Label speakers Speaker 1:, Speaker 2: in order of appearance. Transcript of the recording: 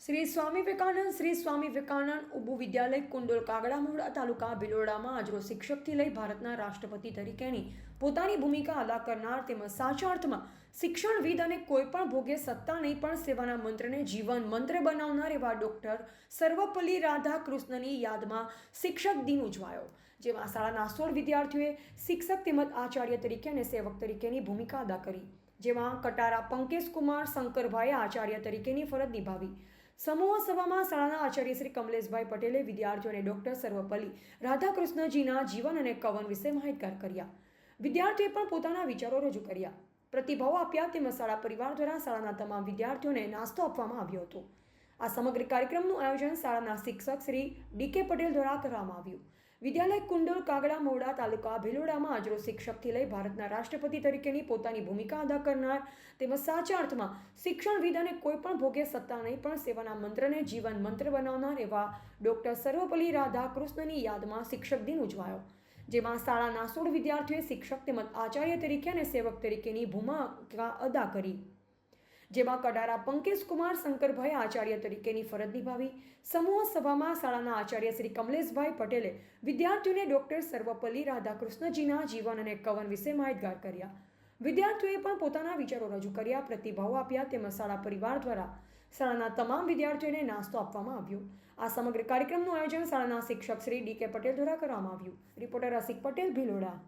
Speaker 1: શ્રી સ્વામી વિવેકાનંદ, શ્રી સ્વામી વિવેકાનંદ ઉભુ વિદ્યાલય કુંડોલ કાગડામોડા તાલુકા ભિલોડામાં આજરો શિક્ષકથી લઈ ભારતના રાષ્ટ્રપતિ તરીકેની પોતાની ભૂમિકા અદા કરનાર તેમજ સાચા અર્થમાં શિક્ષણવિદ અને કોઈપણ ભોગે સત્તા નહીં પણ સેવાના મંત્રને જીવન મંત્ર બનાવનાર એવા ડૉક્ટર સર્વપલ્લી રાધાકૃષ્ણની યાદમાં શિક્ષક દિન ઉજવાયો, જેમાં શાળાના સોળ વિદ્યાર્થીઓએ શિક્ષક તેમજ આચાર્ય તરીકે અને સેવક તરીકેની ભૂમિકા અદા કરી, જેમાં કટારા પંકેશ કુમાર શંકરભાઈએ આચાર્ય તરીકેની ફરજ નિભાવી સમૂહ સભામાં શાળાના આચાર્ય શ્રી કમલેશભાઈ પટેલે વિદ્યાર્થીઓને ડૉક્ટર સર્વપલ્લી રાધાકૃષ્ણજીના જીવન અને કવન વિશે માહિતગાર કર્યા. વિદ્યાર્થીઓએ પણ પોતાના વિચારો રજૂ કર્યા. પ્રતિભાવો આપ્યા તેમજ શાળા પરિવાર દ્વારા શાળાના તમામ વિદ્યાર્થીઓને નાસ્તો આપવામાં આવ્યો હતો. આ સમગ્ર કાર્યક્રમનું આયોજન શાળાના શિક્ષક શ્રી ડી કે પટેલ દ્વારા કરવામાં આવ્યું. વિદ્યાલય કુંડોલ કાગડા મોડા તાલુકા ભિલોડામાં આજરો શિક્ષકથી લઈ ભારતના રાષ્ટ્રપતિ તરીકેની પોતાની ભૂમિકા અદા કરનાર તેમજ સાચા અર્થમાં શિક્ષણવિદ અને કોઈપણ ભોગે સત્તા નહીં, પણ સેવાના મંત્રને જીવન મંત્ર બનાવનાર એવા ડૉક્ટર સર્વપલ્લી રાધાકૃષ્ણની યાદમાં શિક્ષક દિન ઉજવાયો. જેમાં શાળાના સોળ વિદ્યાર્થીઓએ શિક્ષક તેમજ આચાર્ય તરીકે અને સેવક તરીકેની ભૂમિકા અદા કરી. જેમાં કડારા પંકેશકુમાર શંકરભાઈ આચાર્ય તરીકેની ફરજ નિભાવી સમૂહ સભામાં શાળાના આચાર્ય શ્રી કમલેશભાઈ પટેલે વિદ્યાર્થીઓને ડૉક્ટર સર્વપલ્લી રાધાકૃષ્ણજીના જીવન અને કવન વિશે માહિતગાર કર્યા. વિદ્યાર્થીઓએ પણ પોતાના વિચારો રજૂ કર્યા, પ્રતિભાવો આપ્યા તેમજ શાળા પરિવાર દ્વારા શાળાના તમામ વિદ્યાર્થીઓને નાસ્તો આપવામાં આવ્યો. આ સમગ્ર કાર્યક્રમનું આયોજન શાળાના શિક્ષક શ્રી ડી કે પટેલ દ્વારા કરવામાં આવ્યું. રિપોર્ટર અસિક પટેલ, ભિલોડા.